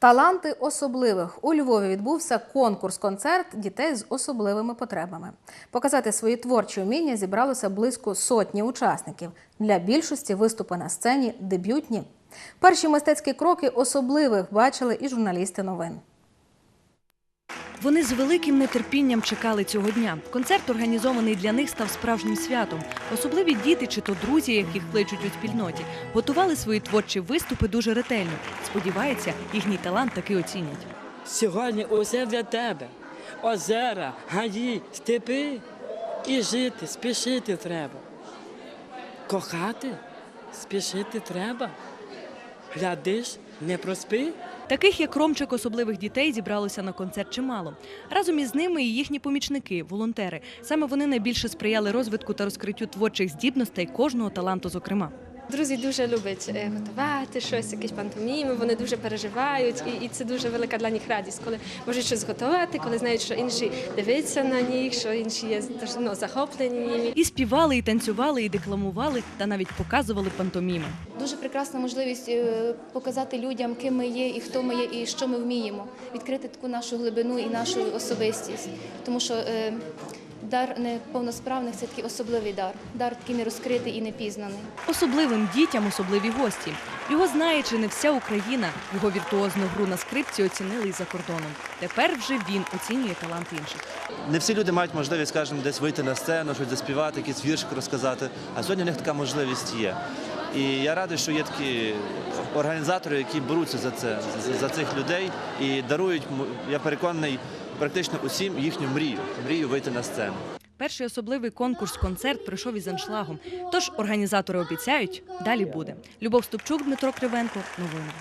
Таланти особливих у Львові відбувся конкурс-концерт дітей з особливими потребами. Показати свої творчі вміння зібралося близько сотні учасників. Для більшості виступи на сцені дебютні. Перші мистецькі кроки особливих бачили і журналісти новин. Вони з великим нетерпінням чекали цього дня. Концерт, організований для них, став справжнім святом. Особливі діти чи то друзі, яких кличуть у спільноті, готували свої творчі виступи дуже ретельно. Сподіваються, їхній талант таки оцінять. Сьогодні усе для тебе. Озера, гаї, степи. І жити, спішити треба. Кохати, спішити треба. Глядиш, не проспи. Таких, як Ромчик, особливих дітей зібралося на концерт чимало. Разом із ними і їхні помічники, волонтери. Саме вони найбільше сприяли розвитку та розкриттю творчих здібностей кожного таланту, зокрема. Друзі дуже люблять е, готувати щось, якісь пантоміми, вони дуже переживають, і, і це дуже велика для них радість, коли можуть щось готувати, коли знають, що інші дивляться на них, що інші є ну, захоплені ними. І співали, і танцювали, і декламували, та навіть показували пантоміми. Дуже прекрасна можливість е, показати людям, ким ми є, і хто ми є, і що ми вміємо, відкрити таку нашу глибину і нашу особистість. Тому що е, дар неповносправних це такий особливий дар, дар такий нерозкритий і непізнаний. Особливим дітям особливі гості. Його знає чи не вся Україна. Його віртуозну гру на скрипці оцінили і за кордоном. Тепер вже він оцінює талант інших. Не всі люди мають можливість, скажімо, десь вийти на сцену, щось заспівати, якийсь віршик розказати. А сьогодні в них така можливість є. І я радий, що є такі організатори, які беруться за це, за, за цих людей і дарують, я переконаний, практично усім їхню мрію, мрію вийти на сцену. Перший особливий конкурс-концерт пройшов із аншлагом. Тож організатори обіцяють, далі буде. Любов Ступчук, Дмитро Кривенко. Новини.